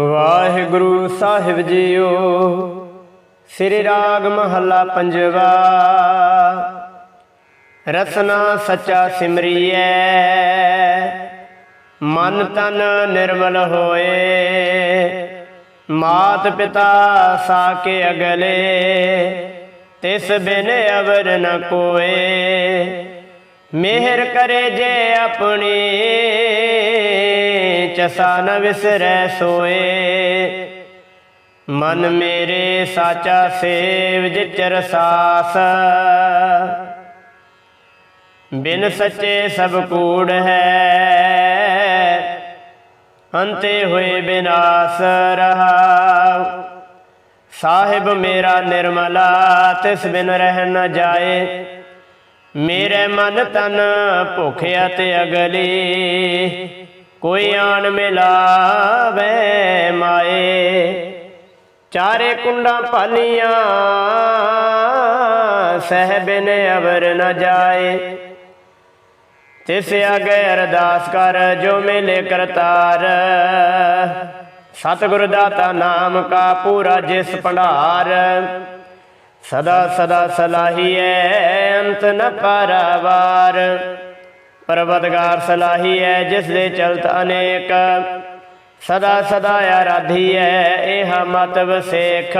ਵਾਹਿਗੁਰੂ ਸਾਹਿਬ JIO, ਸ੍ਰੀ ਰਾਗ ਮਹੱਲਾ ਪੰਜਵਾ। ਰਸਨਾ ਸੱਚਾ ਸਿਮਰੀਐ, ਮਨ ਤਨ ਨਿਰਮਲ ਹੋਏ। ਮਾਤ ਪਿਤਾ ਸਾਕੇ ਅਗਲੇ, ਤਿਸ ਬਿਨ ਅਵਰ ਨ ਕੋਏ। ਮਿਹਰ ਕਰੇ ਜੇ ਆਪਣੀ, ਚਸਾ ਨ ਵਿਸਰੈ ਸੋਏ। ਮਨ ਮੇਰੇ ਸਾਚਾ ਸੇਵ ਜਿਚਰ ਸਾਸ ਬਿਨ ਸੱਚੇ ਸਭ ਕੂੜ ਹੈ, ਅੰਤੇ ਹੋਏ ਬਿਨਾਸ਼ ਰਹਾ ਸਾਹਿਬ ਮੇਰਾ ਨਿਰਮਲਾ, ਤਿਸ ਬਿਨ ਰਹਿ ਨ ਜਾਏ। ਮੇਰੇ ਮਨ ਤਨ ਭੁਖਿਆ ਤੇ ਅਗਲੀ। ਕੋਈ ਆਣ ਮਿਲਾਵੇ ਮਾਏ। ਚਾਰੇ ਕੁੰਡਾਂ ਭਾਲੀਆਂ ਸਹਿਬਨ ਅਵਰ ਨ ਜਾਏ। ਤਿਸ ਅਗੇ ਅਰਦਾਸ ਕਰ ਜੋ ਮਿਲੇ ਕਰਤਾਰ। ਸਤਿਗੁਰ ਦਾਤਾ ਨਾਮ ਕਾ ਪੂਰਾ ਜਿਸ ਭੰਡਾਰ। ਸਦਾ ਸਦਾ ਸਲਾਹੀਐ, ਅੰਤ ਨ ਪਾਰਾਵਾਰ। ਪਰਵਤਗਾਰ ਸਲਾਹੀਐ, ਜਿਸ ਦੇ ਚਲਤ ਅਨੇਕ। ਸਦਾ ਸਦਾ ਆਰਾਧੀਐ, ਇਹ ਮਤ ਵਸੇਖ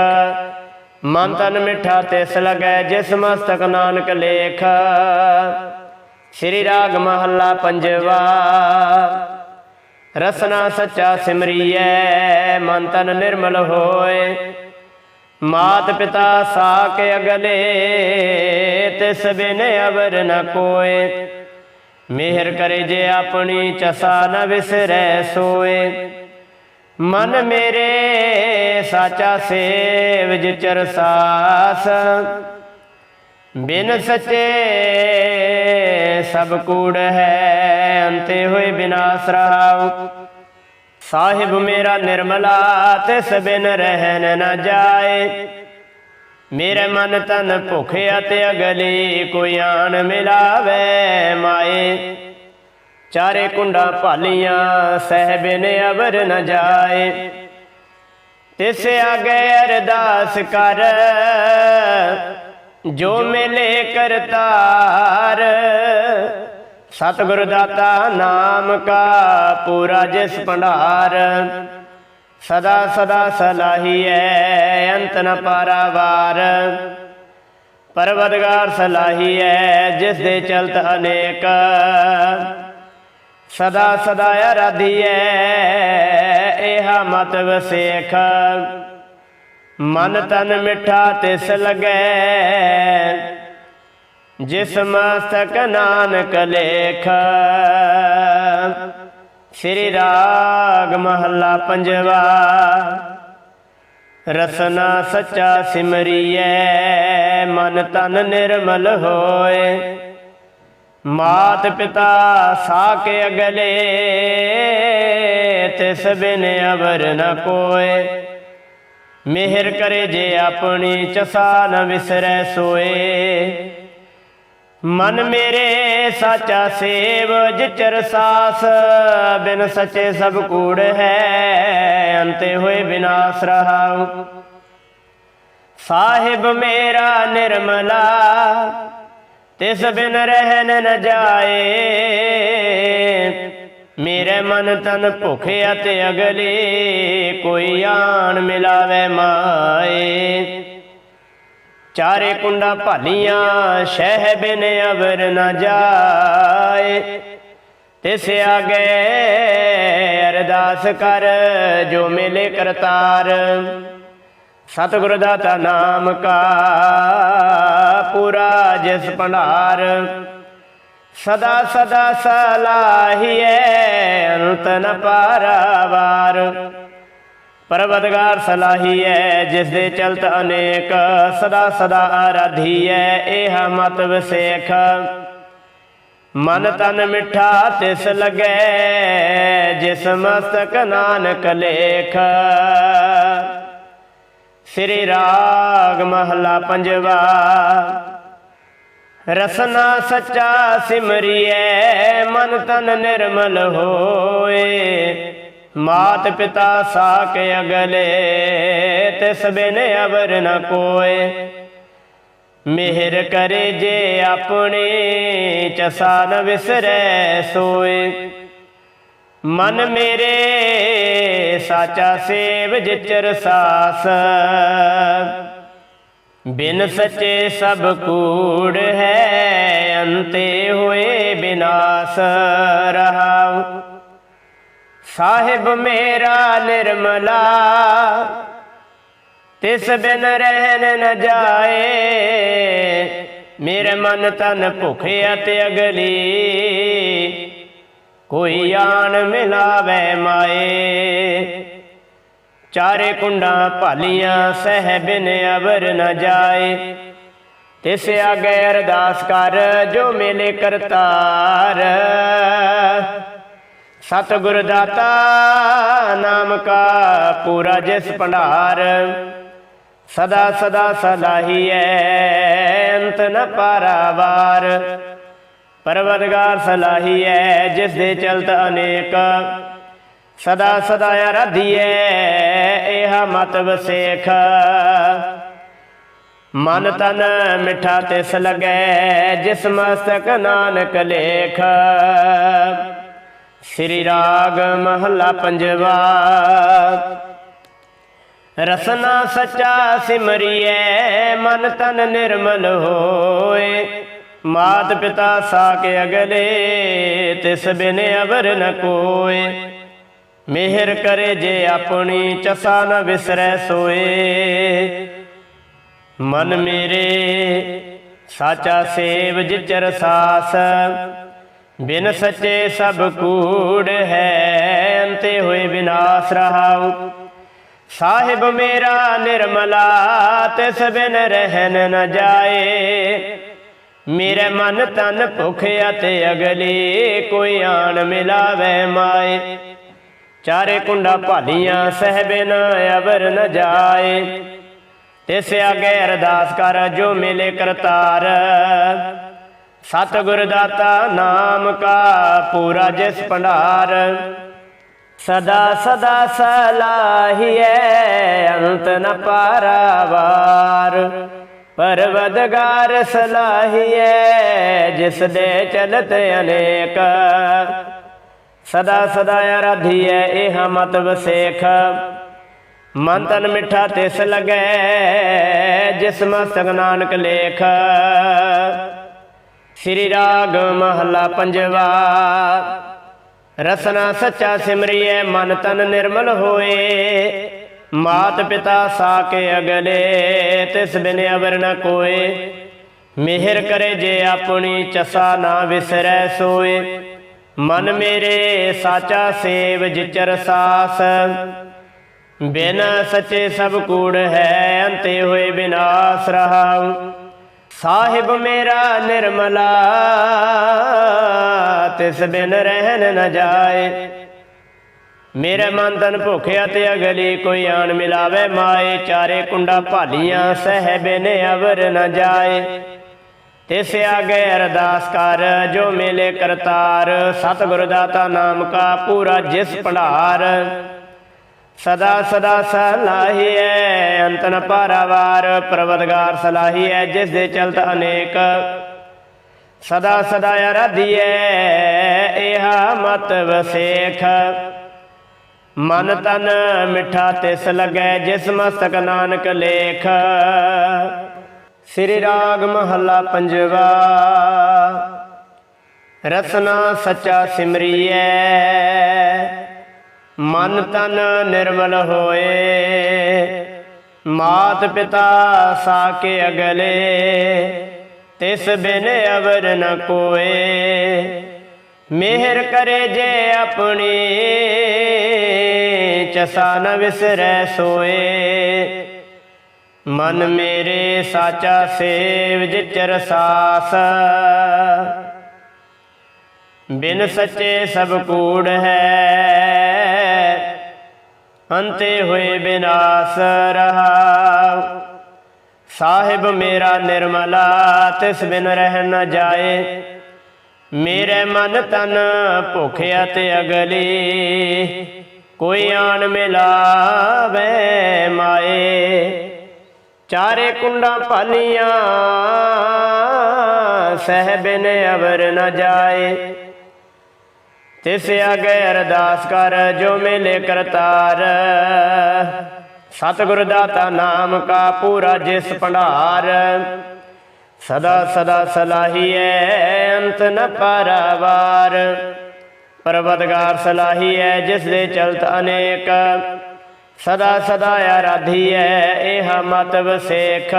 ਮਨ ਤਨ ਮਿੱਠਾ ਤਿਸ ਲਗੈ, ਜਿਸ ਮਸਤਕ ਨਾਨਕ ਲੇਖ। ਸ੍ਰੀ ਰਾਗ ਮਹੱਲਾ ਪੰਜਵਾ। ਰਸਨਾ ਸੱਚਾ ਸਿਮਰੀਐ, ਮਨ ਤਨ ਨਿਰਮਲ ਹੋਏ। ਮਾਤ ਪਿਤਾ ਸਾਕ ਅਗਲੇ, ਤਿਸ ਬਿਨ ਅਵਰ ਨ ਕੋਏ। ਮਿਹਰ ਕਰੇ ਜੇ ਆਪਣੀ ਚਸਾ ਨ ਵਿਸਰੈ ਸੋਏ। ਮਨ ਮੇਰੇ ਸਾਚਾ ਸੇਵ ਜਿਚਰ ਸਾਸ ਬਿਨ ਸੱਚੇ ਸਭ ਕੂੜ ਹੈ, ਅੰਤੇ ਹੋਏ ਬਿਨਾਸ਼ ਰਹਾਉ। ਸਾਹਿਬ ਮੇਰਾ ਨਿਰਮਲਾ ਤਿਸ ਬਿਨ ਰਹਿਣ ਨਾ ਜਾਏ। ਮੇਰੇ ਮਨ ਤਨ ਭੁਖਿਆ ਤੇ ਅਗਲੀ ਕੋਈ ਆਣ ਮਿਲਾਵੇ ਮਾਏ। ਚਾਰੇ ਕੁੰਡਾਂ ਭਾਲੀਆਂ ਸਹਿਬਿਨ ਅਵਰ ਨ ਜਾਏ। ਤਿਸ ਆਗੇ ਅਰਦਾਸ ਕਰ, ਜੋ ਮਿਲੇ ਕਰਤਾਰ। ਸਤਿਗੁਰ ਦਾਤਾ ਨਾਮ ਕਾ ਪੂਰਾ ਜਿਸ ਭੰਡਾਰ, ਸਦਾ ਸਦਾ ਸਲਾਹੀਐ, ਅੰਤ ਨ ਪਾਰਾਵਾਰ। ਪਰਵਦਗਾਰ ਸਲਾਹੀਐ, ਜਿਸ ਦੇ ਚਲਤ ਅਨੇਕ। ਸਦਾ ਸਦਾ ਆਰਾਧੀਐ ਇਹ ਮਤ ਵਸੇਖ। ਮਨ ਤਨ ਮਿੱਠਾ ਤਿਸ ਲਗੈ ਜਿਸ ਮਸਤਕ ਨਾਨਕ ਲੇਖ। ਸ੍ਰੀ ਰਾਗ ਮਹੱਲਾ ਪੰਜਵਾ। ਰਸਨਾ ਸੱਚਾ ਸਿਮਰੀਐ, ਮਨ ਤਨ ਨਿਰਮਲ ਹੋਏ। ਮਾਤ ਪਿਤਾ ਸਾਕੇ ਅਗਲੇ, ਤਿਸ ਬਿਨ ਅਵਰ ਨ ਕੋਏ। ਮਿਹਰ ਕਰੇ ਜੇ ਆਪਣੀ ਚਸਾ ਨ ਵਿਸਰੈ ਸੋਏ। ਮਨ ਮੇਰੇ ਸਾਚਾ ਸੇਵ, ਜਿਚਰ ਸਾਸ, ਬਿਨ ਸੱਚੇ ਸਭ ਕੂੜ ਹੈ, ਅੰਤੇ ਹੋਏ ਬਿਨਾਸ਼ ਰਹਾਉ। ਸਾਹਿਬ ਮੇਰਾ ਨਿਰਮਲਾ, ਤਿਸ ਬਿਨ ਰਹਿਨ ਨ ਜਾਏ। ਮੇਰੇ ਮਨ ਤਨ ਭੁਖਿਆ ਤੇ ਅਗਲੇ, ਕੋਈ ਆਣ ਮਿਲਾਵੇ ਮਾਏ। ਚਾਰੇ ਕੁੰਡਾਂ ਭਾਲੀਆਂ, ਸ਼ਹਿ ਬਿਨ ਅਵਰ ਨਾ ਜਾਏ। ਤਿਸ ਆਗੇ ਅਰਦਾਸ ਕਰ, ਜੋ ਮਿਲੇ ਕਰਤਾਰ। ਸਤਿਗੁਰ ਦਾਤਾ ਨਾਮ ਕਾ ਪੂਰਾ ਜਿਸ ਭੰਡਾਰ। ਸਦਾ ਸਦਾ ਸਲਾਹੀਐ, ਅੰਤ ਨ ਪਾਰਾਵਾਰ। ਪਰਵਤਗਾਰ ਸਲਾਹੀਐ, ਜਿਸ ਦੇ ਚਲਤ ਅਨੇਕ, ਸਦਾ ਸਦਾ ਆਰਾਧੀ ਹੈ ਇਹ ਮਤ ਵਸੇਖ। ਮਨ ਤਨ ਮਿੱਠਾ ਤਿਸ ਲਗੈ, ਜਿਸ ਮਸਤਕ ਨਾਨਕ ਲੇਖ। ਸ੍ਰੀ ਰਾਗ ਮਹਲਾ ਪੰਜਵਾ, ਰਸਨਾ ਸੱਚਾ ਸਿਮਰਿਐ, ਮਨ ਤਨ ਨਿਰਮਲ ਹੋਏ। ਮਾਤ ਪਿਤਾ ਸਾਕ ਅਗਲੇ, ਤਿਸ ਬਿਨ ਅਵਰ ਨ ਕੋਏ। ਮਿਹਰ ਕਰੇ ਜੇ ਆਪਣੇ, ਚਸਾ ਨ ਵਿਸਰੈ ਸੋਏ। ਮਨ ਮੇਰੇ, ਸਾਚਾ ਸੇਵ ਜਿਚਰ ਸਾਸ ਬਿਨ ਸੱਚੇ ਸਭ ਕੂੜ ਹੈ, ਅੰਤੇ ਹੋਏ ਬਿਨਾਸ਼। ਰਹਾਉ। ਸਾਹਿਬ ਮੇਰਾ ਨਿਰਮਲਾ, ਤਿਸ ਬਿਨ ਰਹਿਣ ਨ ਜਾਏ। ਮੇਰੇ ਮਨ ਤਨ ਭੁਖੇ ਅਤੇ ਅਗਲੀ, ਕੋਈ ਆਣ ਮਿਲਾਵੇ ਮਾਏ। ਚਾਰੇ ਕੁੰਡਾਂ ਭਾਲੀਆਂ ਸਹਿਬਿਨ ਅਵਰ ਨ ਜਾਏ। ਤਿਸ ਆਗੇ ਅਰਦਾਸ ਕਰ, ਜੋ ਮੇਲੇ ਕਰਤਾਰ। ਸਤਿਗੁਰ ਦਾਤਾ, ਨਾਮ ਕਾ ਪੂਰਾ ਜਿਸ ਭੰਡਾਰ। ਸਦਾ ਸਦਾ ਸਲਾਹੀਐ ਅੰਤ ਨ ਪਾਰਾਵਾਰ। ਪਰਵਦਗਾਰ ਸਲਾਹੀਐ ਜਿਸ ਦੇ ਚਲਤ ਅਨੇਕ। ਸਦਾ ਸਦਾ ਆਰਾਧੀਐ ਇਹ ਮਤ ਵਸੇਖ। ਮਨ ਤਨ ਮਿਠਾ ਤਿਸ ਲਗੈ, ਜਿਸ ਮਸਤਕ ਨਾਨਕ ਲੇਖ। ਸ੍ਰੀ ਰਾਗ ਮਹੱਲਾ ਪੰਜਵਾ। ਰਸਨਾ ਸੱਚਾ ਸਿਮਰਿਐ, ਮਨ ਤਨ ਨਿਰਮਲ ਹੋਏ। ਮਾਤ ਪਿਤਾ ਸਾਕ ਅਗਲੇ, ਤਿਸ ਬਿਨ ਅਵਰ ਨ ਕੋਏ। ਮਿਹਰ ਕਰੇ ਜੇ ਆਪਣੀ, ਚਸਾ ਨ ਵਿਸਰੈ ਸੋਏ। ਮਨ ਮੇਰੇ, ਸਾਚਾ ਸੇਵ ਜਿਚਰ ਸਾਸ। ਬਿਨ ਸੱਚੇ ਸਭ ਕੂੜ ਹੈ, ਅੰਤੇ ਹੋਏ ਵਿਨਾਸ਼ ਰਹਾਉ। ਸਾਹਿਬ ਮੇਰਾ ਨਿਰਮਲਾ ਤਿਸ ਬਿਨ ਰਹਿਨ ਨ ਜਾਏ। ਮੇਰੇ ਮਨ ਤਨ ਭੁਖ ਅਤੇ ਅਗਲੀ ਕੋਈ ਆਣ ਮਿਲਾਵੇ ਮਾਏ। ਚਾਰੇ ਕੁੰਡਾ ਭਾਲੀਆਂ ਸਹਿ ਬਿਨ ਅਵਰ ਨ ਜਾਏ। ਤਿਸ ਆਗੇ ਅਰਦਾਸ ਕਰ ਜੋ ਮਿਲੇ ਕਰਤਾਰ। ਸਤਿਗੁਰ ਦਾਤਾ ਨਾਮ ਕਾ ਪੂਰਾ ਜਿਸ ਭੰਡਾਰ, ਸਦਾ ਸਦਾ ਸਲਾਹੀਐ, ਅੰਤ ਨ ਪਾਰਾਵਾਰ। ਪਰਵਦਗਾਰ ਸਲਾਹੀਐ, ਜਿਸ ਦੇ ਚਲਤ ਅਨੇਕ। ਸਦਾ ਸਦਾ ਆਰਾਧੀਐ, ਇਹ ਮਤ ਵਸੇਖ। ਮਨ ਤਨ ਮਿੱਠਾ ਤਿਸ ਲਗੈ, ਜਿਸ ਮਸਤਕ ਨਾਨਕ ਲੇਖ। ਸ੍ਰੀ ਰਾਗ ਮਹਲਾ ਪੰਜਵਾ। ਰਸਨਾ ਸੱਚਾ ਸਿਮਰਿਐ ਮਨ ਤਨ ਨਿਰਮਲ ਹੋਏ। ਮਾਤ ਪਿਤਾ ਸਾਕੇ ਅਗਲੇ, ਤਿਸ ਬਿਨ ਅਵਰ ਨ ਕੋਏ। ਮਿਹਰ ਕਰੇ ਜੇ ਆਪਣੀ ਚਸਾ ਨਾ ਵਿਸਰੈ ਸੋਏ। ਮਨ ਮੇਰੇ ਸਾਚਾ ਸੇਵ ਜਿਚਰ ਸਾਸ। ਬਿਨ ਸੱਚੇ ਸਭ ਕੂੜ ਹੈ, ਅੰਤੇ ਹੋਏ ਬਿਨਾਸ਼ ਰਹਾਉ। ਸਾਹਿਬ ਮੇਰਾ ਨਿਰਮਲਾ, ਤਿਸ ਬਿਨ ਰਹਿਨ ਨ ਜਾਏ। ਮੇਰੇ ਮਨ ਤਨ ਭੁਖਿਆ ਤੇ ਅਗਲੀ ਕੋਈ ਆਣ ਮਿਲਾਵੇ ਮਾਏ, ਚਾਰੇ ਕੁੰਡਾ ਭਾਲੀਆਂ ਸਹਿ ਬਿਨ ਅਵਰ ਨ ਜਾਏ। ਤਿਸ ਆਗੇ ਅਰਦਾਸ ਕਰ, ਜੋ ਮੇਲੇ ਕਰਤਾਰ, ਸਤਿਗੁਰ ਦਾਤਾ ਨਾਮ ਕਾ ਪੂਰਾ ਜਿਸ ਭੰਡਾਰ। ਸਦਾ ਸਦਾ ਸਲਾਹੀਐ ਅੰਤ ਨ ਪਾਰਾਵਾਰ ਪ੍ਰਵਦਗਾਰ ਸਲਾਹੀਐ ਜਿਸ ਦੇ ਚਲਤ ਅਨੇਕ। ਸਦਾ ਸਦਾ ਆਰਾਧੀਐ ਇਹ ਮਤ ਵਸੇਖ। ਮਨ ਤਨ ਮਿੱਠਾ ਤਿਸ ਲੱਗੈ, ਜਿਸ ਮਸਤਕ ਨਾਨਕ ਲੇਖ। ਸ੍ਰੀ ਰਾਗ ਮਹੱਲਾ ਪੰਜਵਾ। ਰਸਨਾ ਸੱਚਾ ਸਿਮਰਿਐ। ਮਨ ਤਨ ਨਿਰਮਲ ਹੋਏ। ਮਾਤ ਪਿਤਾ ਸਾਕੇ ਅਗਲੇ, ਤਿਸ ਬਿਨ ਅਵਰ ਨ ਕੋਏ। ਮਿਹਰ ਕਰੇ ਜੇ ਆਪਣੀ, ਚਸਾ ਨ ਵਿਸਰੈ ਸੋਏ। ਮਨ ਮੇਰੇ ਸਾਚਾ ਸੇਵ ਜਿਚਰ ਸਾਸ ਬਿਨ ਸੱਚੇ ਸਭ ਕੂੜ ਹੈ। ਅੰਤੇ ਹੋਏ ਬਿਨਾਸ਼ ਰਹਾ ਸਾਹਿਬ ਮੇਰਾ ਨਿਰਮਲਾ, ਤਿਸ ਬਿਨ ਰਹਿ ਨ ਜਾਏ। ਮੇਰੇ ਮਨ ਤਨ ਭੁਖਿਆ ਤੇ ਅਗਲੀ। ਕੋਈ ਆਣ ਮਿਲਾਵੇ ਮਾਏ। ਚਾਰੇ ਕੁੰਡਾਂ ਭਾਲੀਆਂ ਸਹਿਬਨ ਅਵਰ ਨ ਜਾਏ। ਤਿਸ ਅਗੇ ਅਰਦਾਸ ਕਰ, ਜੋ ਮਿਲੇ ਕਰਤਾਰ। ਸਤਿਗੁਰ ਦਾਤਾ ਨਾਮ ਕਾ ਪੂਰਾ ਜਿਸ ਭੰਡਾਰ। ਸਦਾ ਸਦਾ ਸਲਾਹੀਐ, ਅੰਤ ਨ ਪਰਵਾਰ। ਪਰਵਤਗਾਰ ਸਲਾਹੀਐ, ਜਿਸ ਦੇ ਚਲਤ ਅਨੇਕ। ਸਦਾ ਸਦਾ ਆਰਾਧੀਐ, ਇਹ ਮਤ ਵਸੇਖ।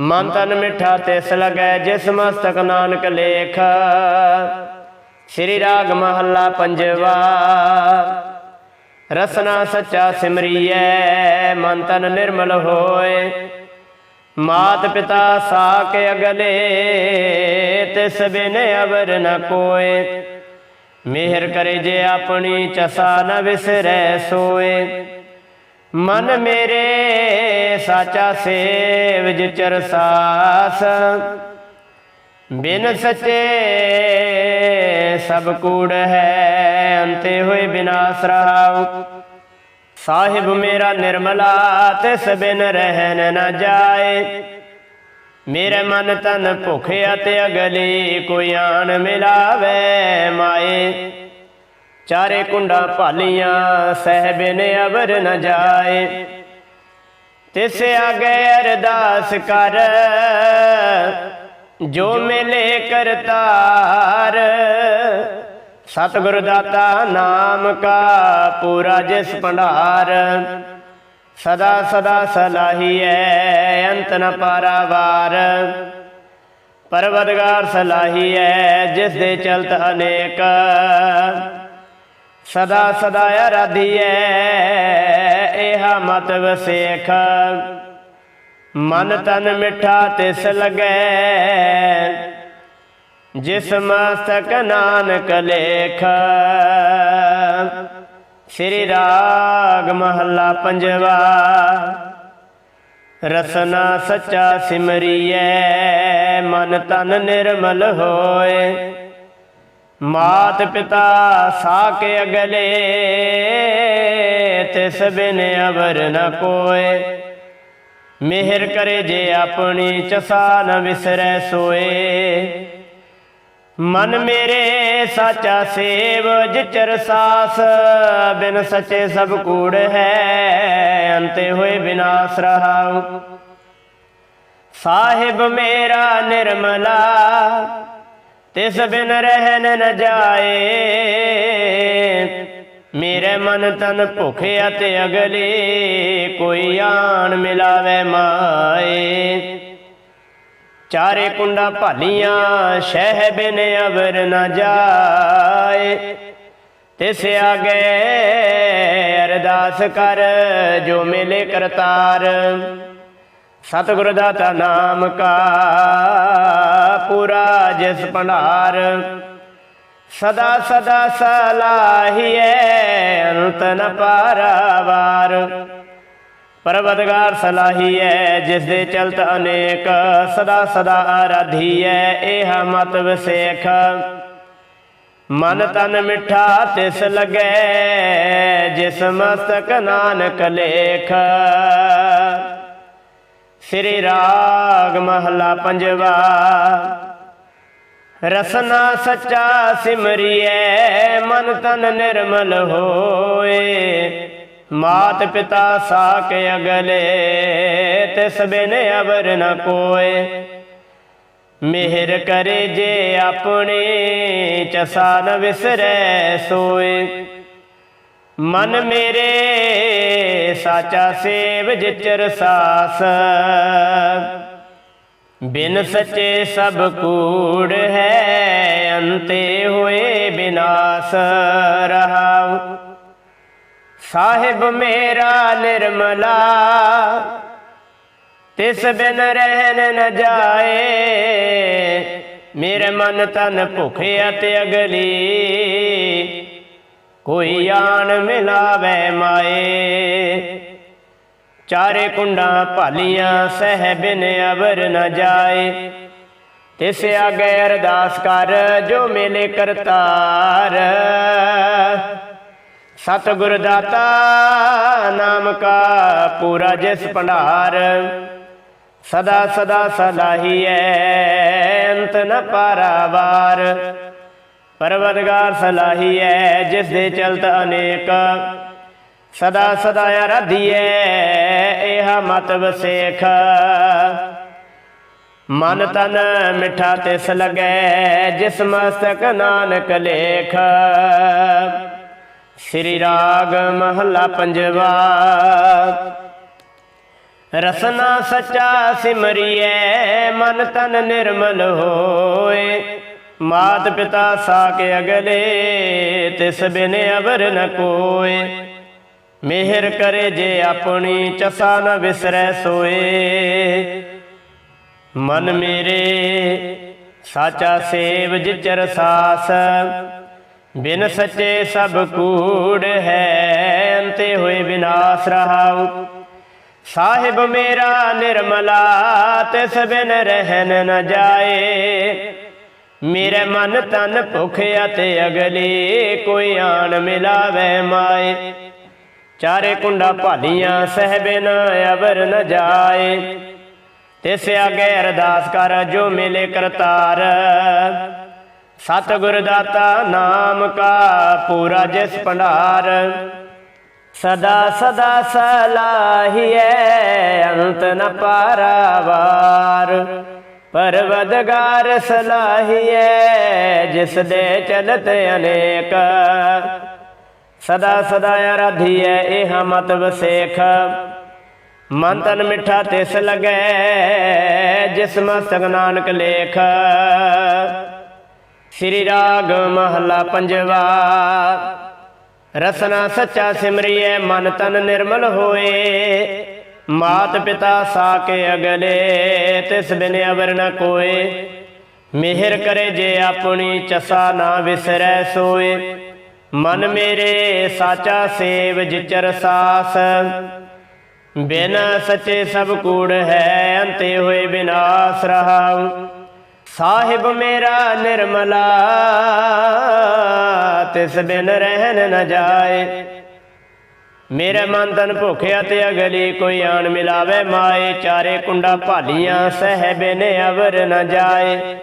ਮਨ ਤਨ ਮਿੱਠਾ ਤਿਸ ਲਗੈ, ਜਿਸ ਮਸਤਕ ਨਾਨਕ ਲੇਖ। ਸ੍ਰੀ ਰਾਗ ਮਹੱਲਾ ਪੰਜਵਾ। ਰਸਨਾ ਸੱਚਾ ਸਿਮਰੀਐ, ਮਨ ਤਨ ਨਿਰਮਲ ਹੋਏ। ਮਾਤ ਪਿਤਾ ਸਾਕ ਅਗਲੇ, ਤਿਸ ਬਿਨ ਅਵਰ ਨ ਕੋਏ। ਮਿਹਰ ਕਰੇ ਜੇ ਆਪਣੀ ਚਸਾ ਨ ਵਿਸਰੈ ਸੋਏ। ਮਨ ਮੇਰੇ ਸਾਚਾ ਸੇਵ ਜਿਚਰ ਸਾਸ। ਬਿਨ ਸਚੇ ਸਭ ਕੂੜ ਹੈ, ਅੰਤੇ ਹੋਏ ਬਿਨਾਸ ਰਹਾਉ ਸਾਹਿਬ ਮੇਰਾ ਨਿਰਮਲਾ ਤਿਸ ਬਿਨ ਰਹਿਣ ਨਾ ਜਾਏ। ਮੇਰੇ ਮਨ ਤਨ ਭੁਖਿਆ ਤੇ ਅਗਲੀ ਕੋਈ ਆਣ ਮਿਲਾਵੇ ਮਾਏ। ਚਾਰੇ ਕੁੰਡਾਂ ਭਾਲੀਆਂ ਸਹਿਬੇ ਨੇ ਅਵਰ ਨ ਜਾਏ। ਤਿਸ ਆਗੇ ਅਰਦਾਸ ਕਰ ਜੋ ਮਿਲੇ ਕਰਤਾਰ, ਸਤਿਗੁਰ ਦਾਤਾ ਨਾਮ ਕਾ ਪੂਰਾ ਜਿਸ ਭੰਡਾਰ। ਸਦਾ ਸਦਾ ਸਲਾਹੀਐ, ਅੰਤ ਨ ਪਾਰਾਵਾਰ। ਪਰਵਦਗਾਰ ਸਲਾਹੀਐ, ਜਿਸ ਦੇ ਚਲਤ ਅਨੇਕ। ਸਦਾ ਸਦਾ ਆਰਾਧੀਐ ਇਹ ਮਤ ਵਸੇਖ ਮਨ ਤਨ ਮਿੱਠਾ ਤਿਸ ਲਗੈ। ਜਿਸ ਮਸਤਕ ਨਾਨਕ ਲੇਖ। ਸ੍ਰੀ ਰਾਗ ਮਹੱਲਾ ਪੰਜਵਾ। ਰਸਨਾ ਸੱਚਾ ਸਿਮਰੀਐ, ਮਨ ਤਨ ਨਿਰਮਲ ਹੋਏ। ਮਾਤ ਪਿਤਾ ਸਾਕ ਅਗਲੇ, ਤਿਸ ਬਿਨ ਅਵਰ ਨ ਕੋਏ। ਮਿਹਰ ਕਰੇ ਜੇ ਆਪਣੀ ਚਸਾ ਨ ਵਿਸਰੈ ਸੋਏ। ਮਨ ਮੇਰੇ ਸਾਚਾ ਸੇਵ, ਜਿਚਰ ਸਾਸ, ਬਿਨ ਸਚੇ ਸਭ ਕੂੜ ਹੈ, ਅੰਤੇ ਹੋਏ ਬਿਨਾਸ ਰਹਾਉ। ਸਾਹਿਬ ਮੇਰਾ ਨਿਰਮਲਾ, ਤਿਸ ਬਿਨ ਰਹਿਨ ਨ ਜਾਏ। ਮੇਰੇ ਮਨ ਤਨ ਭੁਖਿਆ ਤੇ ਅਗਲੇ, ਕੋਈ ਆਣ ਮਿਲਾਵੇ ਮਾਏ। ਚਾਰੇ ਕੁੰਡਾ ਭਾਲੀਆਂ ਸ਼ਹਿਬ ਨੇ ਅਵਰ ਨਾ ਜਾਏ। ਤਿਸ ਆਗੇ ਅਰਦਾਸ ਕਰ, ਜੋ ਮਿਲੇ ਕਰਤਾਰ। ਸਤਿਗੁਰ ਦਾਤਾ ਨਾਮ ਕਾ, ਪੂਰਾ ਜਿਸ ਭੰਡਾਰ। ਸਦਾ ਸਦਾ ਸਲਾਹੀਐ, ਅੰਤ ਨ ਪਾਰਾਵਾਰ। ਪਰਵਤਗਾਰ ਸਲਾਹੀਐ, ਜਿਸ ਦੇ ਚਲਤ ਅਨੇਕ, ਸਦਾ ਸਦਾ ਆਰਾਧੀਐ ਇਹ ਮਤ ਵਸੇਖ। ਮਨ ਤਨ ਮਿੱਠਾ ਤਿਸ ਲਗੈ, ਜਿਸ ਮਸਤਕ ਨਾਨਕ ਲੇਖ। ਸ੍ਰੀ ਰਾਗ ਮਹਲਾ ਪੰਜਵਾ। ਰਸਨਾ ਸੱਚਾ ਸਿਮਰੀਐ, ਮਨ ਤਨ ਨਿਰਮਲ ਹੋਏ। ਮਾਤ ਪਿਤਾ ਸਾਕ ਅਗਲੇ ਤਿਸ ਬਿਨ ਅਵਰ ਨ ਕੋਏ। ਮਿਹਰ ਕਰੇ ਜੇ ਆਪਣੇ, ਚਸਾ ਨ ਵਿਸਰੈ ਸੋਏ। ਮਨ ਮੇਰੇ, ਸਾਚਾ ਸੇਵ ਜਿਚਰ ਸਾਸ ਬਿਨ ਸਚੇ ਸਭ ਕੂੜ ਹੈ, ਅੰਤੇ ਹੋਏ ਬਿਨਾਸ ਰਹਾਉ। ਸਾਹਿਬ ਮੇਰਾ ਨਿਰਮਲਾ, ਤਿਸ ਬਿਨ ਰਹਿਣ ਨ ਜਾਏ। ਮੇਰੇ ਮਨ ਤਨ ਭੁਖਿਆ ਤੇ ਅਗਲੀ, ਕੋਈ ਆਣ ਮਿਲਾਵੇ ਮਾਏ। ਚਾਰੇ ਕੁੰਡਾਂ ਭਾਲੀਆਂ ਸਹਿਬਿਨ ਅਵਰ ਨ ਜਾਏ। ਤਿਸ ਆਗੇ ਅਰਦਾਸ ਕਰ, ਜੋ ਮਿਲੇ ਕਰਤਾਰ। ਸਤਿਗੁਰ ਦਾਤਾ, ਨਾਮ ਕਾ ਪੂਰਾ ਜਿਸ ਭੰਡਾਰ। ਸਦਾ ਸਦਾ ਸਲਾਹੀਐ ਅੰਤ ਨ ਪਾਰਾਵਾਰ। ਪਰਵਦਗਾਰ ਸਲਾਹੀਐ ਜਿਸ ਦੇ ਚਲਤ ਅਨੇਕ। ਸਦਾ ਸਦਾ ਆਰਾਧੀਐ ਇਹ ਮਤ ਵਸੇਖ ਮਨ ਤਨ ਮਿੱਠਾ ਤਿਸ ਲਗੈ, ਜਿਸ ਮਸਤਕ ਨਾਨਕ ਲੇਖ। ਸ੍ਰੀ ਰਾਗ ਮਹੱਲਾ ਪੰਜਵਾ। ਰਸਨਾ ਸੱਚਾ ਸਿਮਰਿਐ, ਮਨ ਤਨ ਨਿਰਮਲ ਹੋਏ। ਮਾਤ ਪਿਤਾ ਸਾਕੇ ਅਗਲੇ, ਤਿਸ ਬਿਨ ਅਵਰ ਨ ਕੋਏ। ਮਿਹਰ ਕਰੇ ਜੇ ਆਪਣੀ ਚਸਾ ਨ ਵਿਸਰੈ ਸੋਏ। ਮਨ ਮੇਰੇ, ਸਾਚਾ ਸੇਵ ਜਿਚਰ ਸਾਸ। ਬਿਨ ਸੱਚੇ ਸਭ ਕੂੜ ਹੈ, ਅੰਤੇ ਹੋਏ ਵਿਨਾਸ਼ ਰਹਾਉ। ਸਾਹਿਬ ਮੇਰਾ ਨਿਰਮਲਾ, ਤਿਸ ਬਿਨ ਰਹਿਨ ਨ ਜਾਏ। ਮੇਰੇ ਮਨ ਤਨ ਭੁਖ ਅਤੇ ਅਗਲੀ, ਕੋਈ ਆਣ ਮਿਲਾਵੇ ਮਾਏ। ਚਾਰੇ ਕੁੰਡਾ ਭਾਲੀਆਂ ਸਹਿਬਿਨ ਅਵਰ ਨ ਜਾਏ। ਤਿਸ ਆਗੇ ਅਰਦਾਸ ਕਰ, ਜੋ ਮਿਲੇ ਕਰਤਾਰ। ਸਤਿਗੁਰ ਦਾਤਾ ਨਾਮ ਕਾ ਪੂਰਾ ਜਿਸ ਭੰਡਾਰ। ਸਦਾ ਸਦਾ ਸਲਾਹੀਐ, ਅੰਤ ਨ ਪਾਰਾਵਾਰ। ਪਰਵਦਗਾਰ ਸਲਾਹੀਐ, ਜਿਸ ਦੇ ਚਲਤ ਅਨੇਕ। ਸਦਾ ਸਦਾ ਆਰਾਧੀਐ, ਇਹ ਮਤ ਵਸੇਖ ਮਨ ਤਨ ਮਿੱਠਾ ਤਿਸ ਲਗੈ, ਜਿਸਮ ਮਸਤਕ ਨਾਨਕ ਲੇਖ। ਸ੍ਰੀ ਰਾਗ ਮਹਲਾ ਪੰਜਵਾ, ਰਸਨਾ ਸੱਚਾ ਸਿਮਰਿਐ, ਮਨ ਤਨ ਨਿਰਮਲ ਹੋਏ। ਮਾਤ ਪਿਤਾ ਸਾਕੇ ਅਗਲੇ, ਤਿਸ ਬਿਨ ਅਵਰ ਨ ਕੋਏ। ਮਿਹਰ ਕਰੇ ਜੇ ਆਪਣੀ ਚਸਾ ਨਾ ਵਿਸਰੈ ਸੋਏ। ਮਨ ਮੇਰੇ ਸਾਚਾ ਸੇਵ ਜਿਚਰ ਸਾਸ। ਬਿਨ ਸੱਚੇ ਸਭ ਕੂੜ ਹੈ, ਅੰਤੇ ਹੋਏ ਵਿਨਾਸ਼ ਰਹਾਉ। ਸਾਹਿਬ ਮੇਰਾ ਨਿਰਮਲਾ, ਤਿਸ ਬਿਨ ਰਹਿਨ ਨ ਜਾਏ। ਮੇਰੇ ਮਨ ਤਨ ਭੁਖਿਆ ਤੇ ਅਗਲੀ ਕੋਈ ਆਣ ਮਿਲਾਵੇ ਮਾਏ, ਚਾਰੇ ਕੁੰਡਾ ਭਾਲੀਆਂ ਸਹਿ ਬਿਨ ਅਵਰ ਨ ਜਾਏ।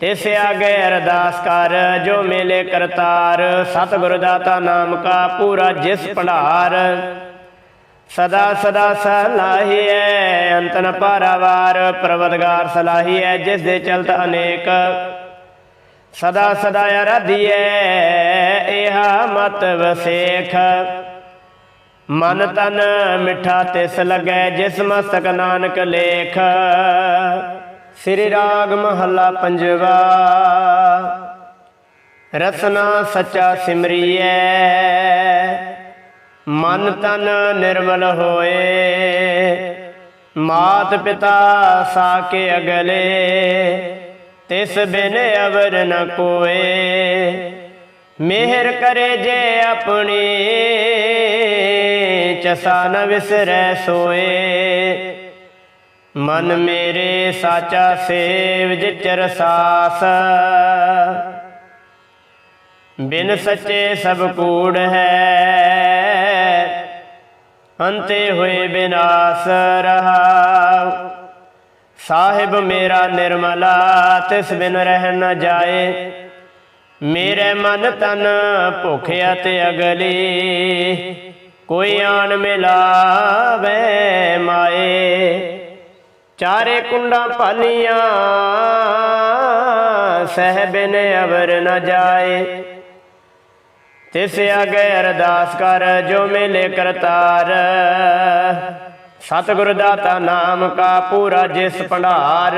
ਤਿਸ ਆਗੇ ਅਰਦਾਸ ਕਰ, ਜੋ ਮੇਲੇ ਕਰਤਾਰ, ਸਤਿਗੁਰ ਦਾਤਾ ਨਾਮ ਕਾ ਪੂਰਾ ਜਿਸ ਭੰਡਾਰ। ਸਦਾ ਸਦਾ ਸਲਾਹੀਐ ਅੰਤ ਨ ਪਾਰਾਵਾਰ ਪ੍ਰਵਦਗਾਰ ਸਲਾਹੀਐ, ਜਿਸ ਦੇ ਚਲਤ ਅਨੇਕ। ਸਦਾ ਸਦਾ ਆਰਾਧੀਐ ਇਹ ਮਤ ਵਸੇਖ। ਮਨ ਤਨ ਮਿੱਠਾ ਤਿਸ ਲੱਗੈ, ਜਿਸ ਮਸਤਕ ਨਾਨਕ ਲੇਖ। ਸ੍ਰੀ ਰਾਗ ਮਹੱਲਾ ਪੰਜਵਾ। ਰਸਨਾ ਸੱਚਾ ਸਿਮਰੀਐ, ਮਨ ਤਨ ਨਿਰਮਲ ਹੋਏ। ਮਾਤ ਪਿਤਾ ਸਾਕੇ ਅਗਲੇ, ਤਿਸ ਬਿਨ ਅਵਰ ਨ ਕੋਏ। ਮਿਹਰ ਕਰੇ ਜੇ ਆਪਣੀ, ਚਸਾ ਨ ਵਿਸਰੈ ਸੋਏ। ਮਨ ਮੇਰੇ ਸਾਚਾ ਸੇਵ ਜਿਚਰ ਸਾਸ। ਬਿਨ ਸੱਚੇ ਸਭ ਕੂੜ ਹੈ। ਅੰਤੇ ਹੋਏ ਬਿਨਾਸ਼ ਰਹਾ ਸਾਹਿਬ ਮੇਰਾ ਨਿਰਮਲਾ, ਤਿਸ ਬਿਨ ਰਹਿ ਨ ਜਾਏ। ਮੇਰੇ ਮਨ ਤਨ ਭੁਖਿਆ ਤੇ ਅਗਲੀ। ਕੋਈ ਆਣ ਮਿਲਾਵੇ ਮਾਏ। ਚਾਰੇ ਕੁੰਡਾਂ ਭਾਲੀਆਂ ਨੇ ਅਵਰ ਨ ਜਾਏ। ਤਿਸ ਅਗੇ ਅਰਦਾਸ ਕਰ, ਜੋ ਮਿਲੇ ਕਰਤਾਰ। ਸਤਿਗੁਰ ਦਾਤਾ ਨਾਮ ਕਾ ਪੂਰਾ ਜਿਸ ਭੰਡਾਰ।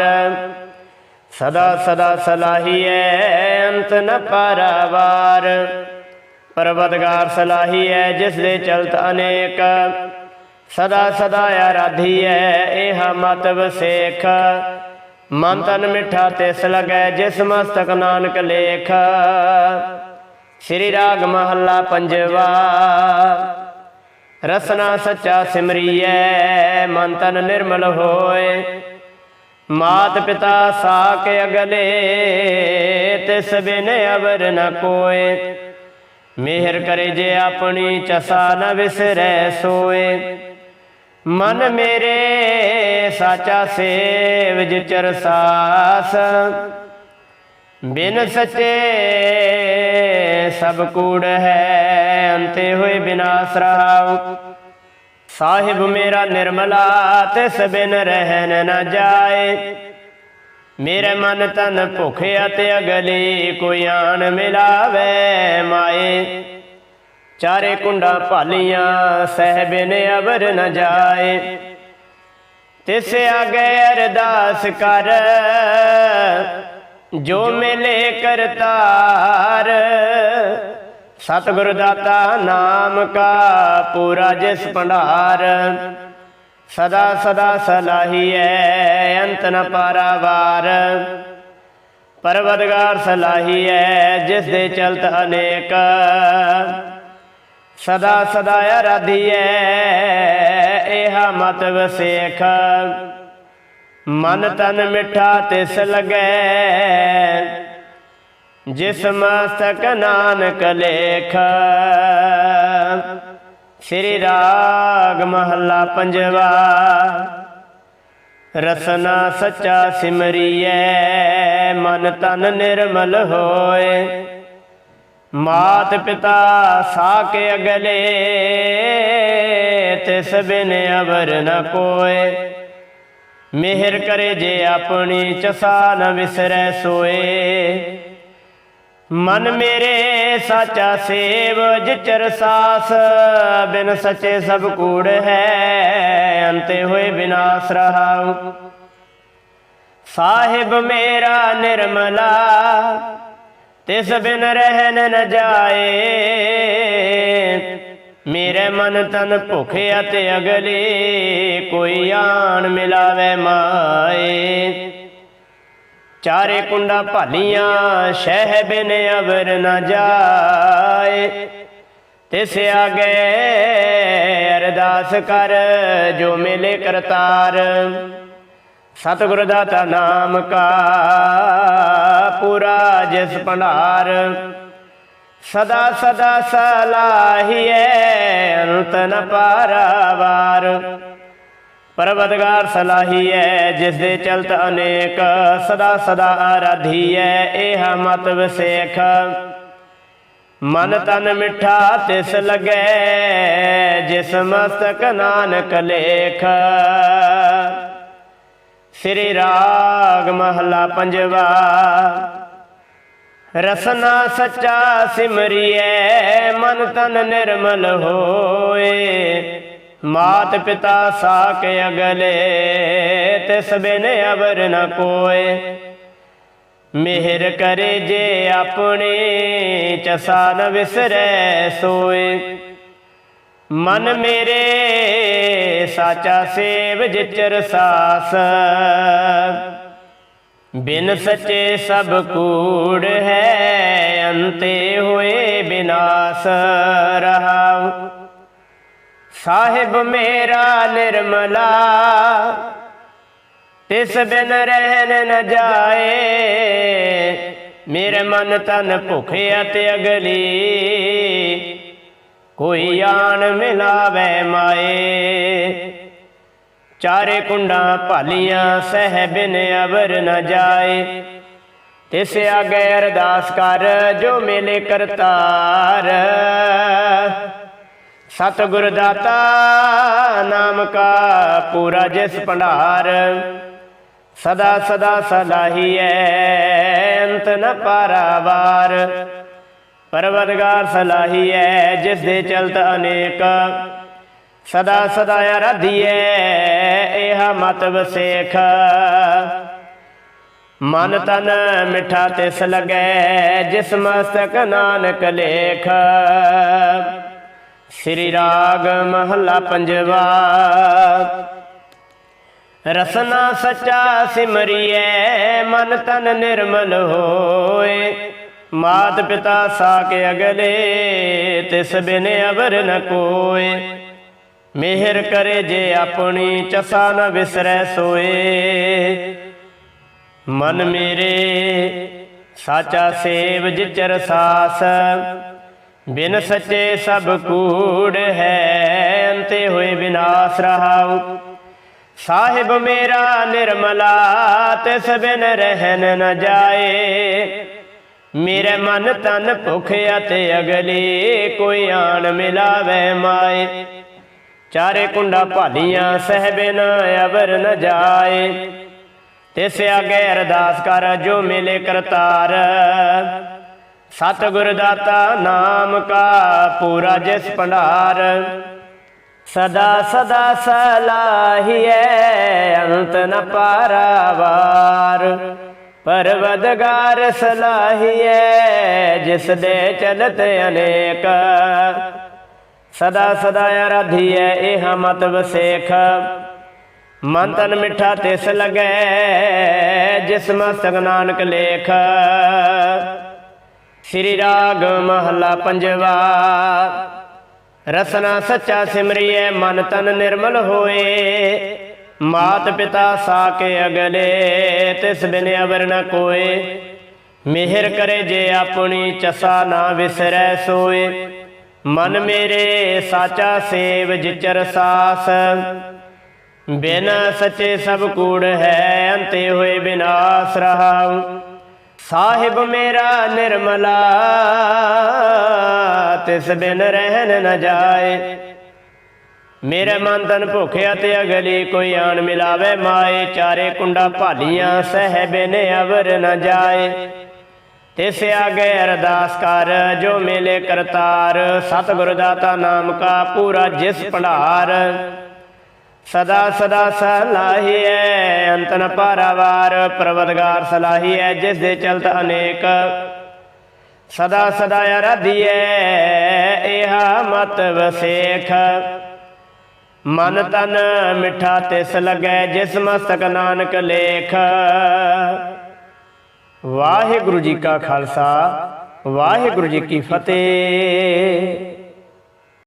ਸਦਾ ਸਦਾ ਸਲਾਹੀਐ, ਅੰਤ ਨ ਪਾਰਾਵਾਰ। ਪਰਵਤਗਾਰ ਸਲਾਹੀਐ, ਜਿਸ ਦੇ ਚਲਤ ਅਨੇਕ। ਸਦਾ ਸਦਾ ਆਰਾਧੀਐ, ਇਹ ਮਤ ਵਸੇਖ ਮਨ ਤਨ ਮਿੱਠਾ ਤਿਸ ਲਗੈ, ਜਿਸ ਮਸਤਕ ਨਾਨਕ ਲੇਖ। ਸ੍ਰੀ ਰਾਗ ਮਹੱਲਾ ਪੰਜਵਾ, ਰਸਨਾ ਸੱਚਾ ਸਿਮਰੀਐ, ਮਨ ਤਨ ਨਿਰਮਲ ਹੋਏ। ਮਾਤ ਪਿਤਾ ਸਾਕ ਅਗਲੇ, ਤਿਸ ਬਿਨ ਅਵਰ ਨ ਕੋਏ। ਮਿਹਰ ਕਰੇ ਜੇ ਆਪਣੀ ਚਸਾ ਨ ਵਿਸਰੈ ਸੋਏ। ਮਨ ਮੇਰੇ ਸਾਚਾ ਸੇਵ ਜਿਚਰ ਸਾਸ। ਬਿਨ ਸੱਚੇ ਸਭ ਕੂੜ ਹੈ, ਅੰਤੇ ਹੋਏ ਬਿਨਾਸ ਰਹਾਉ ਸਾਹਿਬ ਮੇਰਾ ਨਿਰਮਲਾ ਤਿਸ ਬਿਨ ਰਹਿਣ ਨਾ ਜਾਏ। ਮੇਰੇ ਮਨ ਤਨ ਭੁਖ ਅਤੇ ਅਗਲੀ ਕੋਈ ਆਣ ਮਿਲਾਵੇ ਮਾਏ। ਚਾਰੇ ਕੁੰਡਾ ਭਾਲੀਆਂ ਸਹਿਬਿਨ ਅਵਰ ਨ ਜਾਏ। ਤਿਸ ਆਗੇ ਅਰਦਾਸ ਕਰ, ਜੋ ਮਿਲੇ ਕਰਤਾਰ। ਸਤਿਗੁਰ ਦਾਤਾ ਨਾਮ ਕਾ ਪੂਰਾ ਜਿਸ ਭੰਡਾਰ। ਸਦਾ ਸਦਾ ਸਲਾਹੀਐ, ਅੰਤ ਨ ਪਾਰਾਵਾਰ। ਪਰਵਦਗਾਰ ਸਲਾਹੀਐ, ਜਿਸ ਦੇ ਚਲਤ ਅਨੇਕ। ਸਦਾ ਸਦਾ ਆਰਾਧੀਐ ਇਹਾ ਮਤ ਵਸੇਖ ਮਨ ਤਨ ਮਿੱਠਾ ਤਿਸ ਲਗੈ, ਜਿਸ ਮਸਤਕ ਨਾਨਕ ਲੇਖ। ਸ੍ਰੀ ਰਾਗ ਮਹੱਲਾ ਪੰਜਵਾ, ਰਸਨਾ ਸੱਚਾ ਸਿਮਰੀਐ, ਮਨ ਤਨ ਨਿਰਮਲ ਹੋਏ। ਮਾਤ ਪਿਤਾ ਸਾਕੇ ਅਗਲੇ, ਤਿਸ ਬਿਨ ਅਵਰ ਨ ਕੋਏ। ਮਿਹਰ ਕਰੇ ਜੇ ਆਪਣੀ ਚਸਾ ਨ ਵਿਸਰੈ ਸੋਏ। ਮਨ ਮੇਰੇ ਸਾਚਾ ਸੇਵ, ਜਿਚਰ ਸਾਸ ਬਿਨ ਸਚੇ ਸਭ ਕੂੜ ਹੈ, ਅੰਤੇ ਹੋਏ ਬਿਨਾਸ ਰਹਾਉ। ਸਾਹਿਬ ਮੇਰਾ ਨਿਰਮਲਾ ਤਿਸ ਬਿਨ ਰਹਿਣ ਨ ਜਾਏ। ਮੇਰੇ ਮਨ ਤਨ ਭੁਖ ਤੇ ਅਗਲੇ ਕੋਈ ਆਣ ਮਿਲਾਵੇ ਮਾਏ। ਚਾਰੇ ਕੁੰਡਾ ਭਾਲੀਆਂ, ਸ਼ਹਿ ਬਿਨ ਅਵਰ ਨ ਜਾਏ। ਤਿਸ ਆਗੇ ਅਰਦਾਸ ਕਰ, ਜੋ ਮਿਲੇ ਕਰਤਾਰ। ਸਤਿਗੁਰ ਦਾਤਾ ਨਾਮ ਕਾ ਪੂਰਾ ਜਿਸ ਭੰਡਾਰ ਸਦਾ ਸਦਾ ਸਲਾਹੀਐ ਅੰਤ ਨ ਪਾਰਾਵਾਰ ਪਰਵਤਗਾਰ ਸਲਾਹੀਐ ਜਿਸ ਦੇ ਚਲਤ ਅਨੇਕ ਸਦਾ ਸਦਾ ਆਰਾਧੀਐ ਇਹ ਮਤ ਵਿਸੇਖ ਮਨ ਤਨ ਮਿੱਠਾ ਤਿਸ ਲਗੈ ਜਿਸ ਮਸਤਕ ਨਾਨਕ ਲੇਖ ਸ੍ਰੀ ਰਾਗ ਮਹਲਾ ਪੰਜਵਾ। ਰਸਨਾ ਸੱਚਾ ਸਿਮਰੀਐ, ਮਨ ਤਨ ਨਿਰਮਲ ਹੋਏ। ਮਾਤ ਪਿਤਾ ਸਾਕ ਅਗਲੇ, ਤਿਸ ਬਿਨ ਅਵਰ ਨ ਕੋਏ। ਮਿਹਰ ਕਰੇ ਜੇ ਆਪਣੇ, ਚਸਾ ਨ ਵਿਸਰੈ ਸੋਏ। ਮਨ ਮੇਰੇ ਸਾਚਾ ਸੇਵ ਜਿਚਰ ਸਾਸ। ਬਿਨ ਸੱਚੇ ਸਭ ਕੂੜ ਹੈ ਅੰਤੇ ਹੋਏ ਬਿਨਾਸ਼ ਰਹਾਉ। ਸਾਹਿਬ ਮੇਰਾ ਨਿਰਮਲਾ ਤਿਸ ਬਿਨ ਰਹਿਨ ਨ ਜਾਏ। ਮੇਰੇ ਮਨ ਤਨ ਭੁਖ ਅਤੇ ਅਗਲੀ। ਕੋਈ ਆਣ ਮਿਲਾਵੇ ਮਾਏ। ਚਾਰੇ ਕੁੰਡਾ ਭਾਲੀਆਂ ਸਹਿ ਬਿਨ ਅਵਰ ਨ ਜਾਏ। ਤਿਸ ਆਗੇ ਅਰਦਾਸ ਕਰ, ਜੋ ਮਿਲੇ ਕਰਤਾਰ। ਸਤਿਗੁਰ ਦਾਤਾ, ਨਾਮ ਕਾ ਪੂਰਾ ਜਿਸ ਭੰਡਾਰ। ਸਦਾ ਸਦਾ ਸਲਾਹੀਐ ਅੰਤ ਨ ਪਾਰਾਵਾਰ। ਪਰਵਦਗਾਰ ਸਲਾਹੀਐ ਜਿਸ ਦੇ ਚਲਤ ਅਨੇਕ। ਸਦਾ ਸਦਾ ਆਰਾਧੀਐ ਇਹ ਮਤ ਵਸੇਖ। ਮਨ ਤਨ ਮਿੱਠਾ ਤਿਸ ਲਗੈ, ਜਿਸ ਮਸਤਕ ਨਾਨਕ ਲੇਖ। ਸ੍ਰੀ ਰਾਗ ਮਹੱਲਾ ਪੰਜਵਾ। ਰਸਨਾ ਸੱਚਾ ਸਿਮਰੀਐ, ਮਨ ਤਨ ਨਿਰਮਲ ਹੋਏ। ਮਾਤ ਪਿਤਾ ਸਾਕ ਅਗਲੇ, ਤਿਸ ਬਿਨ ਅਵਰ ਨ ਕੋਏ। ਮਿਹਰ ਕਰੇ ਜੇ ਆਪਣੀ ਚਸਾ ਨ ਵਿਸਰੈ ਸੋਏ। ਮਨ ਮੇਰੇ, ਸਾਚਾ ਸੇਵ ਜਿਚਰ ਸਾਸ। ਬਿਨ ਸੱਚੇ ਸਭ ਕੂੜ ਹੈ, ਅੰਤੇ ਹੋਏ ਵਿਨਾਸ਼ ਰਹਾਉ। ਸਾਹਿਬ ਮੇਰਾ ਨਿਰਮਲਾ, ਤਿਸ ਬਿਨ ਰਹਿਨ ਨ ਜਾਏ। ਮੇਰੇ ਮਨ ਤਨ ਭੁਖ ਅਤੇ ਅਗਲੀ ਕੋਈ ਆਣ ਮਿਲਾਵੇ ਮਾਏ। ਚਾਰੇ ਕੁੰਡਾ ਭਾਲੀਆਂ ਸਹਿਬਨ ਅਵਰ ਨ ਜਾਏ। ਤਿਸ ਆਗੇ ਅਰਦਾਸ ਕਰ ਜੋ ਮਿਲੇ ਕਰਤਾਰ। ਸਤਿਗੁਰ ਦਾਤਾ ਨਾਮ ਕਾ ਪੂਰਾ ਜਿਸ ਭੰਡਾਰ। ਸਦਾ ਸਦਾ ਸਲਾਹੀਐ, ਅੰਤ ਨ ਪਾਰਾਵਾਰ। ਪਰਵਦਗਾਰ ਸਲਾਹੀਐ ਜਿਸ ਦੇ ਚਲਤ ਅਨੇਕ। ਸਦਾ ਸਦਾ ਆਰਾਧੀਐ, ਇਹ ਮਤ ਵਸੇਖ ਮਨ ਤਨ ਮਿੱਠਾ ਤਿਸ ਲਗੈ ਜਿਸ ਮਸਤਕ ਨਾਨਕ ਲੇਖ। ਸ੍ਰੀ ਰਾਗ ਮਹਲਾ ਪੰਜਵਾ, ਰਸਨਾ ਸੱਚਾ ਸਿਮਰਿਐ, ਮਨ ਤਨ ਨਿਰਮਲ ਹੋਏ। ਮਾਤ ਪਿਤਾ ਸਾਕੇ ਅਗਲੇ, ਤਿਸ ਬਿਨ ਅਵਰ ਨ ਕੋਏ। ਮਿਹਰ ਕਰੇ ਜੇ ਆਪਣੀ ਚਸਾ ਨਾ ਵਿਸਰੈ ਸੋਏ। ਮਨ ਮੇਰੇ ਸਾਚਾ ਸੇਵ ਜਿਚਰ ਸਾਸ। ਬਿਨ ਸੱਚੇ ਸਭ ਕੂੜ ਹੈ, ਅੰਤੇ ਹੋਏ ਬਿਨਾਸ ਰਹਾਉ। ਸਾਹਿਬ ਮੇਰਾ ਨਿਰਮਲਾ, ਤਿਸ ਬਿਨ ਰਹਿਣ ਨ ਜਾਏ। ਮੇਰੇ ਮਨ ਤਨ ਭੁਖਿਆ ਤੇ ਅਗਲੀ ਕੋਈ ਆਣ ਮਿਲਾਵੇ ਮਾਏ, ਚਾਰੇ ਕੁੰਡਾ ਭਾਲੀਆਂ, ਸਹਿਬੇ ਨੇ ਅਵਰ ਨ ਜਾਏ। ਤਿਸ ਆਗੇ ਅਰਦਾਸ ਕਰ, ਜੋ ਮਿਲੇ ਕਰਤਾਰ, ਸਤਿਗੁਰ ਦਾਤਾ ਨਾਮ ਕਾ ਪੂਰਾ ਜਿਸ ਭੰਡਾਰ। ਸਦਾ ਸਦਾ ਸਲਾਹੀਐ ਅੰਤਨ ਨ ਪਾਰਾਵਾਰ ਪ੍ਰਵਦਗਾਰ ਸਲਾਹੀਐ, ਜਿਸ ਦੇ ਚਲਤ ਅਨੇਕ। ਸਦਾ ਸਦਾ ਅਰਾਧੀਐ ਇਹ ਮਤ ਵਸੇਖ। ਮਨ ਤਨ ਮਿੱਠਾ ਤਿਸ ਲਗੈ, ਜਿਸ ਮਸਤਕ ਨਾਨਕ ਲੇਖ। ਵਾਹਿਗੁਰੂ ਜੀ ਕਾ ਖਾਲਸਾ, ਵਾਹਿਗੁਰੂ ਜੀ ਕੀ ਫਤਿਹ।